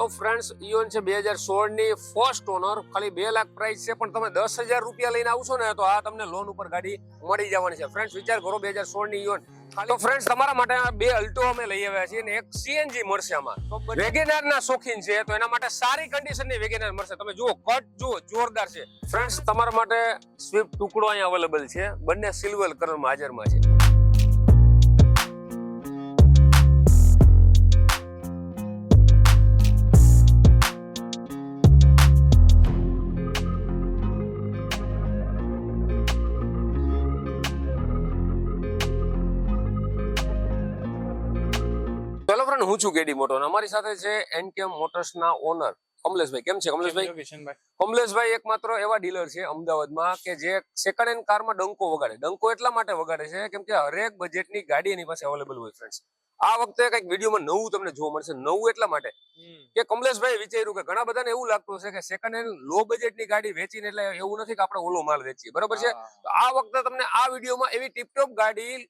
તો friends Eon છે બે હજાર સોળની ફર્સ્ટ ઓનર ખાલી બે લાખ પ્રાઇસ છે પણ તમે દસ હજાર રૂપિયા લઈને આવશો ને તો આ તમને લોન ઉપર ગાડી મળી જવાની છે. ફ્રેન્ડ્સ વિચાર કરો બે હજાર સોળની ઇયોન તો ફ્રેન્ડ્સ તમારા માટે આ બે અલ્ટો અમે લઈ આવ્યા છીએ અને એક સીએનજી મળશે આમાં. વેગેનાર ના શોખીન છે તો એના માટે સારી કન્ડિશનની વેગેનાર મળશે. તમે જુઓ કટ જુઓ જોરદાર છે. ફ્રેન્ડ્સ તમારા માટે સ્વિફ્ટ ટુકડો અહીંયા અવેલેબલ છે. બંને સિલ્વર કલરમાં હાજરમાં છે. હું છું કેડી મોટો. અમારી સાથે છે એનકેમ મોટર્સ ના ઓનર કમલેશભાઈ કેમ છે કમલેશભાઈ? કમલેશભાઈ એકમાત્ર એવા ડીલર છે અમદાવાદમાં કે જે સેકન્ડ હેન્ડ કારમાં ડંકો વગાડે. ડંકો એટલા માટે વગાડે છે કેમ કે હરેક બજેટની ગાડી એની પાસે અવેલેબલ હોય ફ્રેન્ડ્સ આ વખતે કંઈક વિડીયોમાં નવું તમને જોવા મળશે. નવું એટલા માટે કે કમલેશભાઈ વિચાર્યું કે ઘણા બધાને એવું લાગતું હશે કે સેકન્ડ હેન્ડ લો બજેટની ગાડી વેચીને એટલે એવું નથી કે આપણે ઓલો માલ વેચીએ. બરોબર છે? આ વખતે તમને આ વિડીયોમાં એવી ટીપટોપ ગાડી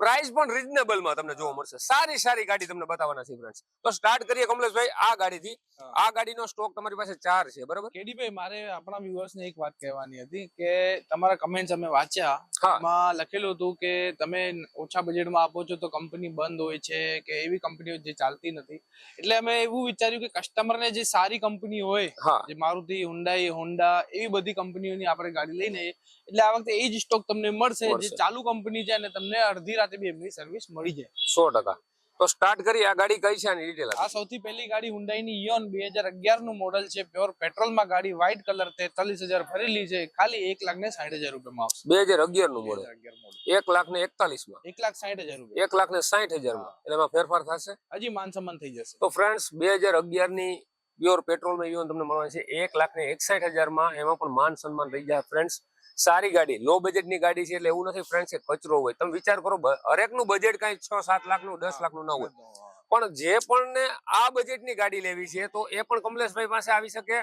પ્રાઇસ પણ રીઝનેબલમાં તમને જોવા મળશે. સારી સારી ગાડી તમને બતાવવાના છે ફ્રેન્ડ્સ તો સ્ટાર્ટ કરીએ કમલેશભાઈ આ ગાડીથી. આ ગાડીનો સ્ટોક તમારી પાસે ચાર છે બરાબર? કેડીભાઈ મારે આપણા viewers ને એક વાત કહેવાની હતી કે તમારા કમેન્ટ્સ અમે વાંચ્યા. એમાં લખેલું હતું કે તમે ઓછા બજેટમાં આપો છો તો કંપની બંધ હોય છે કે એવી કંપનીઓ જે ચાલતી નથી. એટલે અમે એવું વિચાર્યું કે કસ્ટમરને જે સારી કંપની હોય જે મારુતિ હુન્ડાઈ હોન્ડા એવી બધી કંપનીઓની આપણે ગાડી લઈને. એટલે આ વખતે એ જ સ્ટોક તમને મળશે જે ચાલુ કંપની છે અને તમને અડધી રાતે બી એમની સર્વિસ મળી જાય. સો તો સ્ટાર્ટ કરી આ ગાડી કઈ છે આની ડિટેલ આ સૌથી પહેલી ગાડી હુન્ડાઈની ઇયોન બે હજાર અગિયારનું મોડેલ છે પ્યોર પેટ્રોલમાં ગાડી વ્હાઇટ કલર તેતાલીસ હજાર ભરેલી છે. ખાલી એક લાખ ને સાઠ હજાર રૂપિયામાં આવશે. બે હજાર અગિયારનું મોડલ 2011 model. એક લાખ ને એકતાલીસમાં એક લાખ સાઠ હજાર રૂપિયા. એક લાખ ને સાઠ હજારમાં એટલે એમાં ફેરફાર થશે? હજી માન સન્માન થઈ જશે. તો ફ્રેન્ડ્સ બે હજાર અગિયારની પ્યોર પેટ્રોલમાં યુવાન તમને મળવાની છે. એક લાખ ને એકસાઠ હજારમાં એમાં પણ માન સન્માન થઈ જાય ફ્રેન્ડ્સ સારી ગાડી લો બજેટની ગાડી છે એટલે એવું નથી ફ્રેન્ડ છે કચરો હોય. તમે વિચાર કરો હરેકનું બજેટ કઈ છ સાત લાખનું દસ લાખનું ના હોય પણ જે પણ આ બજેટની ગાડી લેવી છે તો એ પણ કમલેશભાઈ પાસે આવી શકે.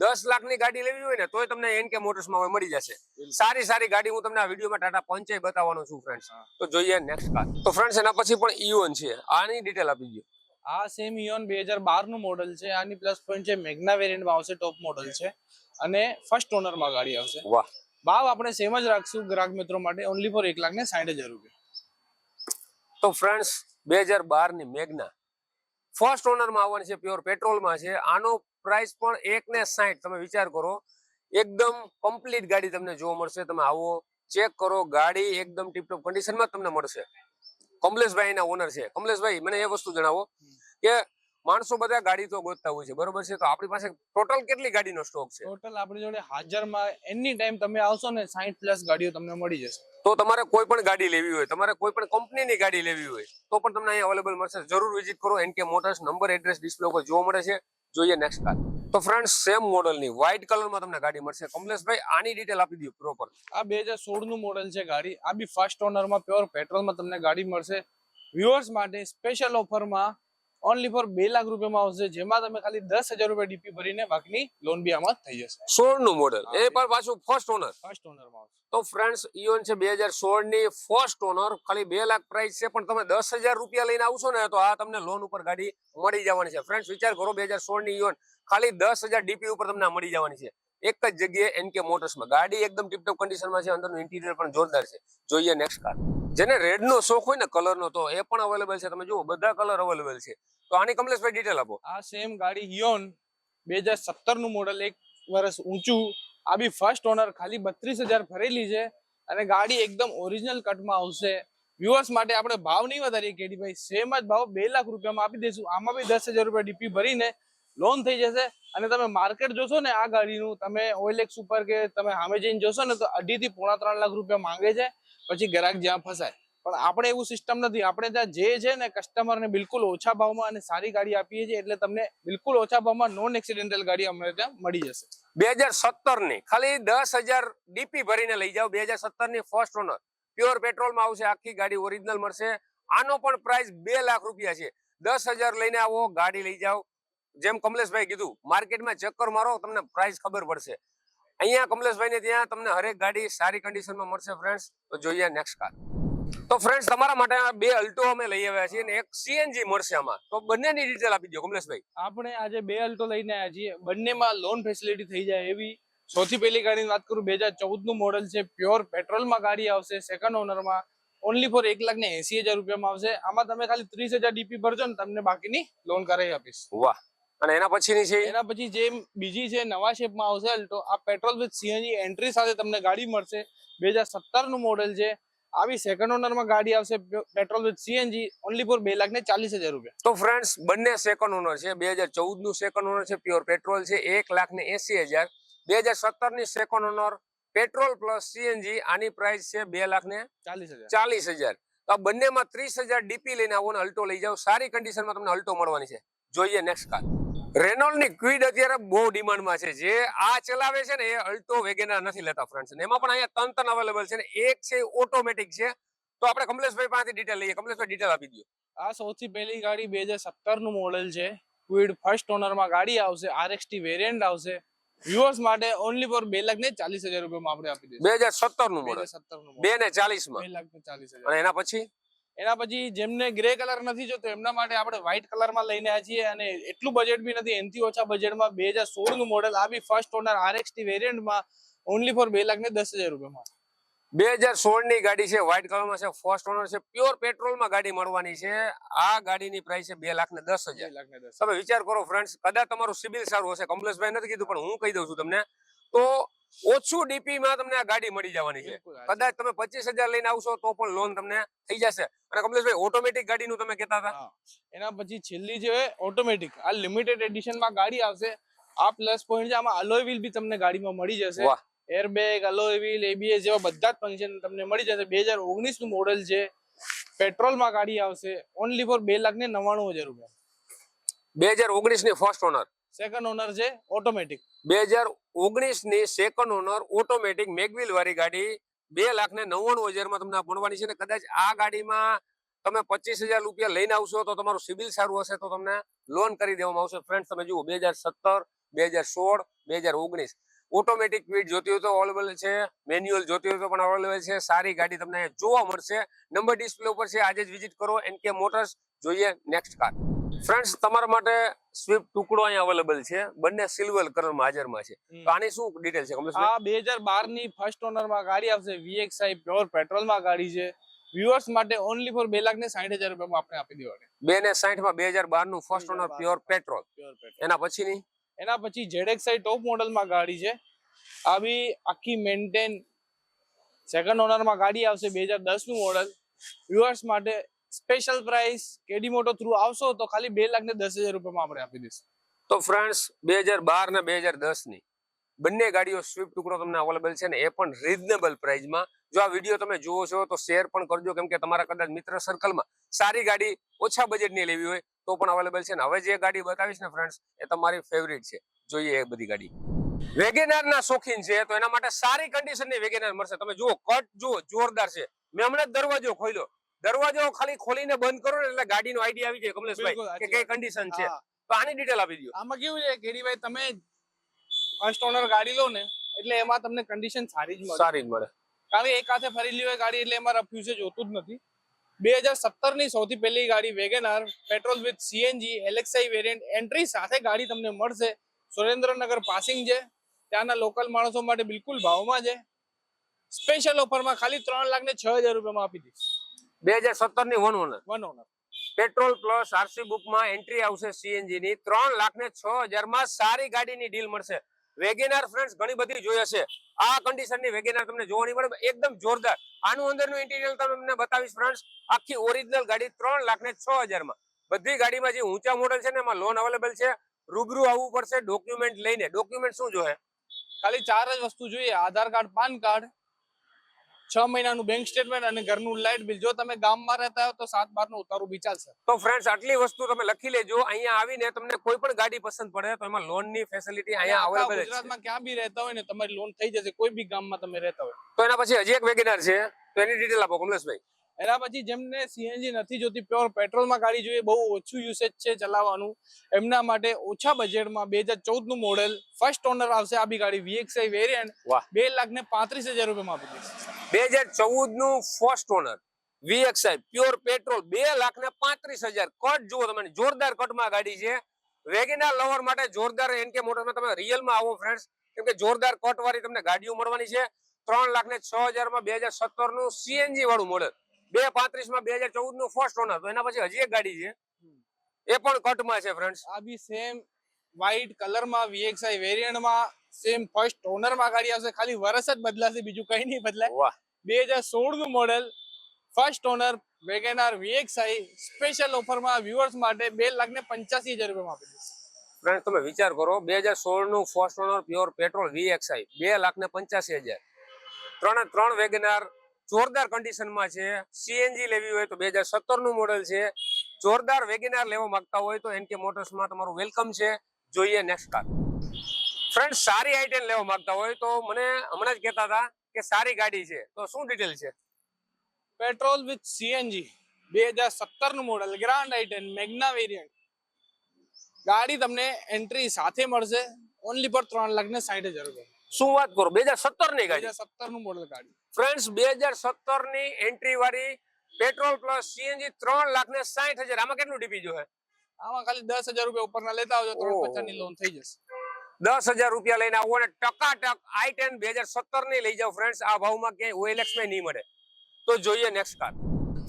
દસ લાખની ગાડી લેવી હોય ને તોય તમને એન કે મોટર્સમાં મળી જશે. સારી સારી ગાડી હું તમને આ વિડીયોમાં ટાટા પંચે બતાવવાનો છું ફ્રેન્ડ્સ તો જોઈએ નેક્સ્ટ કાર તો ફ્રેન્ડ્સ એના પછી પણ ઇઓન છે. આની ડિટેલ આપી દો આ સેમ ઇયોન બે હજાર બારનું મોડલ છે. આની પ્લસ પોઈન્ટ છે મેગ્ના વેરિયન્ટમાં આવશે ટોપ મોડલ છે. અને ફર્સ્ટ ઓનરમાં ગાડી આવશે. વાહ. ભાવ આપણે સેમ જ રાખશું ગ્રાહક મિત્રો માટે ઓનલી ફોર એક લાખ ને સાઠ હજાર રૂપિયા. તો ફ્રેન્ડ્સ બે હજાર બારની મેઘના ફર્સ્ટ ઓનરમાં આવવાની છે પ્યોર પેટ્રોલમાં છે. આનો પ્રાઇસ પણ એક ને સાઠ તમે વિચાર કરો એકદમ કમ્પ્લીટ ગાડી તમને જોવા મળશે. તમે આવો ચેક કરો ગાડી એકદમ ટીપટોપ કન્ડિશનમાં તમને મળશે. કમલેશભાઈ ના ઓનર છે. કમલેશભાઈ મને એ વસ્તુ જણાવો કે માણસો બધા ગાડી તો ગોતતા હોય છે બરોબર છે? તો આપણી પાસે ટોટલ કેટલી ગાડીનો સ્ટોક છે? ટોટલ આપણી જોડે હાજરમાં એની ટાઈમ તમે આવશો ને સાઠ પ્લસ ગાડીઓ તમને મળી જશે. તો તમારે કોઈ પણ ગાડી લેવી હોય તમારે કોઈ પણ કંપનીની ગાડી લેવી હોય તો પણ તમને અહીંયા અવેલેબલ મળશે. જરૂર વિઝિટ કરો NK motors number address display ઉપર જોવા મળે છે. જોઈએ નેક્સ્ટ કાર તો ફ્રેન્ડ સેમ મોડલની વ્હાઇટ કલરમાં તમને ગાડી મળશે. કમલેશભાઈ આની ડિટેલ આપી દો પ્રોપર આ બે હજાર સોળનું મોડલ છે ગાડી. આ બી ફર્સ્ટ ઓનરમાં પ્યોર પેટ્રોલમાં તમને ગાડી મળશે. વ્યુઅર્સ માટે સ્પેશિયલ ઓફરમાં ઓનલી ફોર બે લાખ રૂપિયામાં આવશે જેમાં તમે ખાલી દસ હજાર રૂપિયા ડીપી ભરીને બાકીની લોન બી આમાં થઈ જશે. સોળનું મોડલ એ પણ પાછું ફર્સ્ટ ઓનર ફર્સ્ટ આવશે. તો ફ્રેન્ડ્સ ઇયોન છે બે હજાર સોળની ફર્સ્ટ ઓનર ખાલી બે લાખ પ્રાઇસ છે પણ તમે દસ હજાર રૂપિયા લઈને આવશો ને તો આ તમને લોન ઉપર ગાડી મળી જવાની છે. ફ્રેન્ડ્સ વિચાર કરો બે હજાર સોળની ઇયોન ખાલી દસ હજાર ડીપી ઉપર તમને મળી જવાની છે. એક જ જગ્યાએ એનકે મોટર્સમાં. ગાડી એકદમ ટીપટોપ કન્ડિશનમાં છે અંદરનું ઇન્ટિરિયર પણ જોરદાર છે. જોઈએ નેક્સ્ટ કાર જેને રેડ નો શોખ હોય ને કલર નો, તો એ પણ અવેલેબલ છે. તમે જુઓ, બધા કલર અવેલેબલ છે. તો આની કમલેશભાઈ ડિટેલ આપો. આ સેમ ગાડી હિયોન બે હજાર સત્તરનું મોડલ એક વર્ષ ઊંચું. આ બી ફર્સ્ટ ઓનર ખાલી બત્રીસ હજાર ભરેલી છે. અને ગાડી એકદમ ઓરિજિનલ કટમાં આવશે. વ્યુઅર્સ માટે આપણે ભાવ નહીં વધારીએ, કેડી ભાઈ સેમ જ ભાવ બે લાખ રૂપિયામાં આપી દઈશું. આમાં બી દસ હજાર રૂપિયા ડીપી ભરીને લોન થઈ જશે. અને તમે માર્કેટ જોશો ને આ ગાડીનું, તમે ઓઇલેક્સ ઉપર કે તમે સામે જઈને જોશો ને તો અઢીથી પોણા ત્રણ લાખ રૂપિયા માંગે છે, પછી ગ્રાહક જ્યાં ફસાય. પણ આપણે એવું સિસ્ટમ નથી. આપણે ત્યાં જે છે ને કસ્ટમરને બિલકુલ ઓછા ભાવમાં અને સારી ગાડી આપીએ છીએ એટલે તમને બિલકુલ ઓછા ભાવમાં નોન એક્સિડેન્ટલ ગાડી અમને ત્યાં મળી જશે. બે હજારની ખાલી દસ હજાર ડીપી ભરીને લઈ જાઓ. બે હજારની ફર્સ્ટ ઓનર પ્યોર પેટ્રોલમાં આવશે, આખી ગાડી ઓરિજિનલ મળશે. આનો પણ પ્રાઇસ બે લાખ રૂપિયા છે. દસ હજાર લઈને આવો, ગાડી લઈ જાઓ. જેમ કમલેશભાઈ કીધું માર્કેટમાં ચક્કર મારો તમને પ્રાઇસ ખબર પડશે. અહીંયા કમલેશભાઈ ને ત્યાં તમને હરેક ગાડી સારી કન્ડિશનમાં મળશે ફ્રેન્ડ્સ તો જોઈએ નેક્સ્ટ કાર તો ફ્રેન્ડ્સ તમારા માટે બે અલ્ટો અમે લઈ આવ્યા છીએ અને એક સીએનજી મળશે આમાં. તો બંનેની ડિટેલ આપી દો કમલેશભાઈ. આપણે આજે બે અલ્ટો લઈને આવ્યા છીએ. બંનેમાં લોન ફેસિલિટી થઈ જાય એવી. સૌથી પહેલી ગાડીની વાત કરું બે હજાર ચૌદનું મોડલ છે. પ્યોર પેટ્રોલમાં ગાડી આવશે સેકન્ડ ઓનરમાં ઓનલી ફોર એક લાખ ને એસી હજાર રૂપિયામાં આવશે. આમાં તમે ખાલી ત્રીસ હજાર ડીપી ભરજો ને તમને બાકીની લોન કરાવી આપીશ. વાહ. અને એના પછીની છે? એના પછી જે બીજી છે નવા શેપમાં આવશે અલ્ટો આ પેટ્રોલ વિથ સીએનજી એન્ટ્રી સાથે તમને ગાડી મળશે. બે હજાર સત્તરનું મોડેલ છે. આવી સેકન્ડ ઓનરમાં ગાડી આવશે petrol with CNG only for બે લાખ ને ચાલીસ હજાર રૂપિયા. તો ફ્રેન્ડ્સ બંને સેકન્ડ ઓનર છે. બે હજાર ચૌદનું સેકન્ડ ઓનર છે પ્યોર પેટ્રોલ છે એક લાખ ને એસી હજાર. બે હજાર સત્તરની second owner petrol plus CNG આની પ્રાઇસ છે બે લાખ ને ચાલીસ હજાર. ચાલીસ હજાર. તો આ બંનેમાં ત્રીસ હજાર ડીપી લઈને આવો ને અલ્ટો લઈ જાઓ. સારી કન્ડિશનમાં તમને અલ્ટો મળવાની છે. જોઈએ નેક્સ્ટ કાર રેનોલ્ડની ક્વિડ અત્યારે બહુ ડિમાન્ડમાં છે. જે આ ચલાવે છે ને એ અલ્ટો વેગેનાર નથી લેતા ફ્રેન્ડ્સ એમાં પણ અહીંયા ત્રણ ત્રણ અવેલેબલ છે ને એક છે ઓટોમેટિક છે. તો આપણે કમલેશભાઈ પાસેથી ડિટેલ લઈએ. કમલેશભાઈ ડિટેલ આપી દો આ સૌથી પહેલી ગાડી બે હજાર સત્તરનું મોડેલ છે. ક્વિડ ફર્સ્ટ ઓનરમાં ગાડી આવશે. આરએક્સટી વેરિયન્ટ આવશે. વ્યુઅર્સ માટે ઓનલી ફોર બે લાખ ને ચાલીસ હજાર રૂપિયામાં આપણે આપી દઈએ બે હજાર સત્તરનું મોડેલ સત્તરનું બે ને ચાલીસ બે માં લાખ ને ચાલીસ હજાર. અને એના પછી? એના પછી જેમને ગ્રે કલર નથી જોતો એમના માટે આપણે વ્હાઇટ કલરમાં લઈને આવ્યા છીએ અને એટલું બજેટ બી નથી. એનથી ઓછા બજેટમાં બે હજાર સોળનું મોડેલ આ બી ફર્સ્ટ ઓનર આરએક્સટી વેરિયન્ટમાં ઓનલી ફોર બે લાખ ને દસ હજાર રૂપિયામાં. બે હજાર સોળની ગાડી છે વ્હાઇટ કલરમાં છે ફર્સ્ટ ઓનર છે પ્યોર પેટ્રોલમાં ગાડી મળવાની છે. આ ગાડીની પ્રાઇસ છે બે લાખ ને દસ હજાર. લાખ ને દસ. તમે વિચાર કરો ફ્રેન્ડ્સ કદાચ તમારું સિબિલ સારું હશે. કમલેશભાઈ નથી કીધું પણ હું કહી દઉં છું તમને. તો ઓછું ડીપી માં તમને આ ગાડી મળી જવાની છે. કદાચ તમે પચીસ હજાર લઈને આવશો તો પણ લોન તમને થઈ જશે. અને કમલેશભાઈ ઓટોમેટિક ગાડી નું તમે કેતા હતા? એના પછી છેલ્લી જે ઓટોમેટિક આ લિમિટેડ એડિશનમાં ગાડી આવશે. આ પ્લસ પોઈન્ટ છે આમાં અલોય વ્હીલ બી તમને ગાડીમાં મળી જશે. એરબેગ અલોય વ્હીલ એબીએસ જેવા બધા જ ફંક્શન તમને મળી જશે. બે હજાર ઓગણીસનું મોડેલ છે. પેટ્રોલમાં ગાડી આવશે. ઓનલી ફોર બે લાખ ને નવ્વાણું હજાર રૂપિયા. બે હજાર ઓગણીસની ફર્સ્ટ ઓનર સેકન્ડ ઓનર છે ઓટોમેટિક બે હજાર ઓગણીસની સેકન્ડ ઓનર ઓટોમેટિક મેગવિલ વાળી ગાડી બે લાખ ને નવ્વાણું હજારમાં તમને ભણવાની છે ને કદાચ આ ગાડીમાં તમે પચીસ હજાર રૂપિયા લઈને આવશો તો તમારું સિબિલ સારું હશે તો તમને લોન કરી દેવામાં આવશે. ફ્રેન્ડ તમે જુઓ બે હજાર સત્તર બે હજાર સોળ બે હજાર ઓગણીસ ઓટોમેટિક ક્વિટ જોતી હોય તો અવેલેબલ છે મેન્યુઅલ જોતી હોય તો પણ અવેલેબલ છે. સારી ગાડી તમને જોવા મળશે. નંબર ડિસ્પ્લે ઉપર છે, આજે જ વિઝિટ કરો. એન કે મોટર્સ જોઈએ નેક્સ્ટ કાર ફ્રેન્ડ્સ તમારા માટે સ્વિફ્ટ ટુકડો અહીંયા અવેલેબલ છે. બંને સિલ્વર કલરમાં હાજરમાં છે. તો આની શું ડિટેલ છે? આ બે હજાર બારની ફર્સ્ટ ઓનરમાં ગાડી આવશે. વીએક્સઆઈ પ્યોર પેટ્રોલમાં ગાડી છે. વ્યુઅર્સ માટે ઓનલી ફોર બે લાખ ને સાઠ હજાર રૂપિયામાં આપણે આપી દેવાની. બે ને સાઠમાં બે હજાર બાર. નું ફર્સ્ટ ઓનર પ્યોર પેટ્રોલ એના પછીની? એના પછી ZXi ટોપ મોડલમાં ગાડી છે. આ બી આખી મેન્ટેન સેકન્ડ ઓનરમાં ગાડી આવશે બે હજાર દસનું મોડલ વ્યુઅર્સ માટે સ્પેશિયલ પ્રાઇસ કેડી મોટો થ્રુ આવશો તો ખાલી બે લાખ ને દસ હજાર રૂપિયામાં આપણે આપી દઈશું. તો ફ્રેન્ડ્સ બે હજાર બાર ને બે હજાર દસની બંને ગાડીઓ સ્વિફ્ટ ટુકડો તમને અવેલેબલ છે ને એ પણ રિઝનેબલ પ્રાઇસમાં જો આ વીડિયો તમે જુઓ છો તો શેર પણ કરજો કેમ કે તમારા કદાચ મિત્ર સર્કલમાં સારી ગાડી ઓછા બજેટની લેવી હોય તો પણ અવેલેબલ છે ને હવે જે ગાડી બતાવીશ ને ફ્રેન્ડ્સ એ તમારી ફેવરિટ છે. જોઈએ એ બધી ગાડી. વેગેનાર ના શોખીન છે તો એના માટે સારી કન્ડિશનની વેગેનાર મળશે. તમે જુઓ કટ જુઓ, જોરદાર છે. મેં હમણાં દરવાજો ખોલ્યો. દરવાજો ખાલી ખોલીને બંધ કરો એટલે ગાડીનો આઈડિયા આવી જાય કમલેશભાઈ કે કઈ કન્ડિશન છે? તો આની ડિટેલ આપી દો આમાં કેવું છે કેડીભાઈ તમે ફર્સ્ટ ઓનર ગાડી લો ને એટલે એમાં તમને કન્ડિશન સારી જ મળે. સારી જ મળે. કારણ કે એક હાથે ફરેલી હોય ગાડી એટલે એમાં રફ્યુ છે જોતું જ નથી. બે હજાર સત્તરની સૌથી પહેલી ગાડી WagonR petrol with CNG LXI variant entry સાથે ગાડી તમને મળશે. સુરેન્દ્રનગર પાસિંગ છે. ત્યાંના લોકલ માણસો માટે બિલકુલ ભાવમાં છે. સ્પેશિયલ ઓફરમાં ખાલી ત્રણ લાખ ને છ હજાર રૂપિયામાં આપી દઈશ. બે હજાર સત્તરની one owner one owner petrol plus RC બુકમાં એન્ટ્રી આવશે સીએનજી ની. ત્રણ લાખ ને છ હજારમાં સારી ગાડીની ડીલ મળશે. વેગેનાર ફ્રેન્ડ્સ ઘણી બધી જોઈ હશે. આ કન્ડિશનની વેગેનાર તમને જોવાની મળે એકદમ જોરદાર. આનું અંદરનું ઇન્ટિરિયર તમને બતાવીશ ફ્રેન્ડ્સ આખી ઓરિજિનલ ગાડી ત્રણ લાખ ને છ હજારમાં બધી ગાડીમાં જે ઊંચા મોડલ છે ને એમાં લોન અવેલેબલ છે. રૂબરૂ આવવું પડશે ડોક્યુમેન્ટ લઈને. ડોક્યુમેન્ટ શું જોઈએ ખાલી ચાર જ વસ્તુ જોઈએ. આધાર કાર્ડ પાન કાર્ડ છ મહિનાનું બેંક સ્ટેટમેન્ટ અને ઘરનું લાઇટ બિલ જો તમે ગામમાં રહેતા હો તો સાત બારનું ઉતારું બી ચાલશે તો ફ્રેન્ડ્સ આટલી વસ્તુ તમે લખી લેજો. અહીંયા આવીને તમને કોઈ પણ ગાડી પસંદ પડે તો એમાં લોનની ફેસિલિટી અહીંયા અવેલેબલ છે. ગુજરાતમાં ક્યાં બી રહેતા હોય ને તમારી લોન થઈ જશે કોઈ બી ગામમાં તમે રહેતા હોય. તો એના પછી હજી એક વેગેનાર છે તો એની ડિટેલ આપો કમલેશભાઈ. એના પછી જેમને સીએનજી નથી જોતી પ્યોર પેટ્રોલમાં ગાડી જોઈએ બહુ ઓછું યુસેજ છે ચલાવવાનું. એમના માટે ઓછા બજેટમાં બે હજાર ચૌદનું મોડેલ ફર્સ્ટ ઓનર આવશે આ બી ગાડી વીએક્સઆઈ વેરિયન્ટ. બે લાખ ને પાંત્રીસ હજાર રૂપિયામાં આપી દઈશ બે હજાર ચૌદનું first owner VXI pure petrol બે લાખ ને પાંત્રીસ હજાર. કટ જુઓ તમે, જોરદાર કટમાં ગાડી છે. વેગેનાર લવર માટે જોરદાર એનકે મોટરમાં તમે રિયલમાં આવો ફ્રેન્ડ્સ કેમ કે જોરદાર કટ વાળી તમને ગાડીઓ મળવાની છે. ત્રણ લાખ ને છ હજારમાં બે હજાર સત્તરનું સીએનજી વાળું મોડેલ બે પાંત્રીસમાં બે હજાર ચૌદનું ફર્સ્ટ ઓનર તો એના પછી હજી એક ગાડી છે. એ પણ કટમાં છે ફ્રેન્ડ્સ આ બી સેમ વ્હાઈટ કલરમાં વીએક્સઆઈ વેરિયન્ટમાં સેમ ફર્સ્ટ ઓનરમાં ગાડી આવશે. ખાલી વર્ષ જ બદલાશે બીજું કંઈ નહીં બદલાય. બે હજાર સોળનું model first owner WagonR VXI special ઓફરમાં viewers માટે બે લાખ ને પંચ્યાસી હજાર રૂપિયામાં આપી દઈશ ફ્રેન્ડ તમે વિચાર કરો બે હજાર સોળનું first owner pure petrol VXI બે લાખ ને પંચ્યાસી હજાર. ત્રણે ત્રણ વેગનાર જોરદાર કન્ડિશનમાં છે. સીએનજી લેવી હોય તો બે હજાર સત્તરનું મોડેલ છે. જોરદાર વેગનાર લેવા માંગતા હોય તો એનકે મોટર્સમાં તમારું વેલકમ છે. જોઈએ નેક્સ્ટ કાર ફ્રેન્ડ સારી આઈટેન લેવા માંગતા હોય તો મને હમણાં જ કહેતા હતા કે સારી ગાડી છે. તો શું ડિટેલ છે? પેટ્રોલ વિથ સીએનજી બે હજાર સત્તરનું model grand i ten Magna variant ગાડી તમને એન્ટ્રી સાથે મળશે ઓનલી પર ત્રણ લાખ ને સાઈઠ હજાર રૂપિયા. શું વાત કરો? બે હજાર સત્તરની ગાડી સત્તરનું મોડલ ગાડી. ફ્રેન્ડ્સ બે હજાર સત્તરની એન્ટ્રી વાળી પેટ્રોલ પ્લસ સીએનજી ત્રણ લાખ ને સાઈઠ હજાર. આમાં કેટલું ડીપી જો આમાં ખાલી દસ હજાર રૂપિયા ઉપરના લેતા આવજો ત્રણ ઓહો. પચાસની લોન થઈ જશે. દસ હજાર રૂપિયા લઈને આવો અને ટકાટક આઈ ટેન બે હજાર સત્તરની લઈ જાઓ ફ્રેન્ડ્સ આ ભાવમાં ક્યાંય ઓએલએક્સમાં નહીં મળે. તો જોઈએ નેક્સ્ટ કાર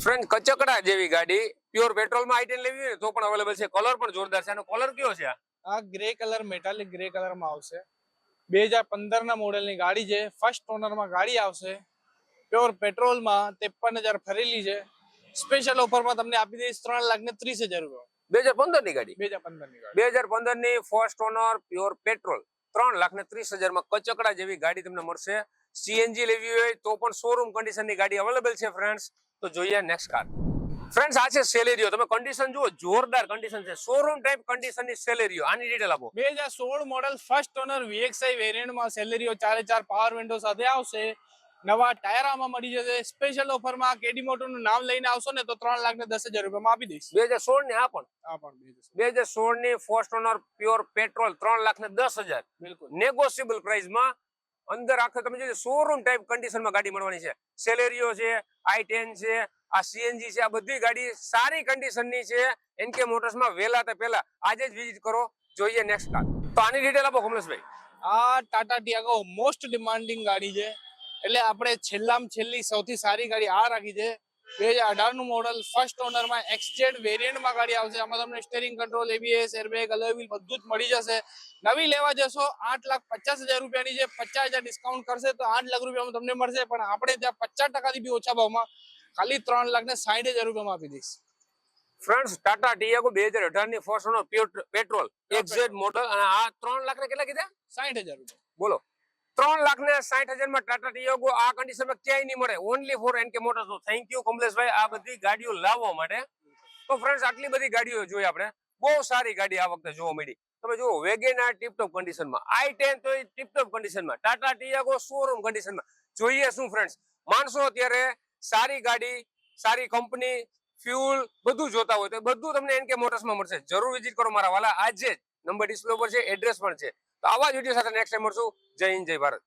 ફ્રેન્ડ કચકડા જેવી ગાડી પ્યોર પેટ્રોલમાં આઈ ટેન લેવી હોય ને તો પણ અવેલેબલ છે. કલર પણ જોરદાર છે. આનો કલર કયો છે આ? આ ગ્રે કલર મેટાલિક ગ્રે કલરમાં આવશે. બે હજાર પંદર ના મોડેલની ગાડી છે. ફર્સ્ટ ઓનરમાં ગાડી આવશે. પ્યોર પેટ્રોલમાં ત્રેપન હજાર ફરેલી છે. સ્પેશિયલ ઓફરમાં તમને આપી દઈશ ત્રણ લાખ ને ત્રીસ હજાર રૂપિયા. બે હજાર પંદરની ગાડી. બે હજાર પંદરની બે હજાર પંદરની ફર્સ્ટ ઓનર પ્યોર પેટ્રોલ ત્રણ લાખ ને ત્રીસ હજારમાં કચકડા જેવી ગાડી તમને મળશે. સીએનજી લેવી હોય તો પણ શોરૂમ કન્ડિશનની ગાડી અવેલેબલ છે ફ્રેન્ડ્સ તો જોઈએ નેક્સ્ટ કાર ફ્રેન્ડ્સ આ છે સેલેરીઓ તમે કન્ડિશન જુઓ જોરદાર કન્ડિશન છે. શોરૂમ ટાઈપ કન્ડિશનની સેલેરીઓ આની ડિટેલ આપો. બે હજાર સોળ મોડેલ ફર્સ્ટ ઓનર વીએક્સઆઈ વેરિયન્ટમાં સેલેરીઓ ચારે ચાર પાવર વિન્ડો સાથે આવશે. નવા ટાયર આમાં મળી જશે. સ્પેશિયલ ઓફરમાં કેડી મોટરનું નામ લઈને આવશો ને તો ત્રણ લાખ ને દસ હજાર રૂપિયામાં આપી દઈશ. બે હજાર સોળની આ પણ? આ પણ બે હજાર સોળ. ની ફર્સ્ટ ઓનર પ્યોર પેટ્રોલ ત્રણ લાખ ને દસ હજાર. બિલકુલ. નેગોશિયેબલ પ્રાઇસમાં અંદર આખે તમે જોઈએ શોરૂમ ટાઈપ કન્ડિશનમાં ગાડી મળવાની છે. સેલેરીઓ છે આઈ ટેન છે આ સીએનજી છે આ બધી ગાડી સારી કન્ડિશનની છે. એનકે મોટર્સમાં વહેલા તે પહેલા આજે જ વિઝિટ કરો જોઈએ નેક્સ્ટ કાર તો આની ડિટેલ આપો કમલેશભાઈ. આ ટાટા ટિયાગો મોસ્ટ ડિમાન્ડિંગ ગાડી છે. એટલે આપણે છેલ્લામાં છેલ્લી સૌથી સારી ગાડી આ રાખી છે. બે હજાર અઢારનું મોડલ ફર્સ્ટ ઓનરમાં એક્સજેડ વેરિયન્ટમાં ગાડી આવશે. આમાં તમને steering control ABS airbag alloy બધું જ મળી જશે. નવી લેવા જશો આઠ લાખ પચાસ હજાર રૂપિયાની છે પચાસ હજાર ડિસ્કાઉન્ટ કરશે તો આઠ લાખ રૂપિયામાં તમને મળશે. પણ આપણે ત્યાં પચાસ ટકાથી બી ઓછા ભાવમાં ખાલી ત્રણ લાખ ને સાઠ હજાર રૂપિયામાં આપી દઈશ. ફ્રેન્ડ્સ ટાટા ટીયાગો બે હજાર અઢારની first owner petrol exact model અને આ ત્રણ લાખ ને કેટલા કીધા? સાઠ હજાર રૂપિયા. બોલો. ત્રણ લાખ ને સાઠ હજારમાં ટાટા ટીયોગો આ કન્ડિશનમાં ક્યાંય નહીં મળે. ઓનલી ફોર એનકે મોટર્સ તો થેન્ક યુ કમલેશભાઈ. આ બધી ગાડીઓ લાવવા માટે. તો ફ્રેન્ડ્સ આટલી બધી ગાડીઓ જોઈ આપણે. બહુ સારી ગાડી આ વખતે જોવા મળી. તમે જુઓ વેગેનાર ટીપટોપ કન્ડિશનમાં આઈ ટેન તો ટીપટોપ કન્ડિશનમાં ટાટા ટીયાગો શોરૂમ કન્ડિશનમાં જોઈએ શું ફ્રેન્ડ્સ માણસો અત્યારે સારી ગાડી, સારી કંપની ફ્યુલ બધું જોતા હોય તો બધું તમને એનકે મોટર્સમાં મળશે. જરૂર વિઝિટ કરો મારા વાલા. આજે નંબર ડિસ્પ્લે પર છે એડ્રેસ પણ છે. તો આવા જ વીડિયો સાથે નેક્સ્ટ ટાઈમ મળશું. જય હિન્દ જય ભારત.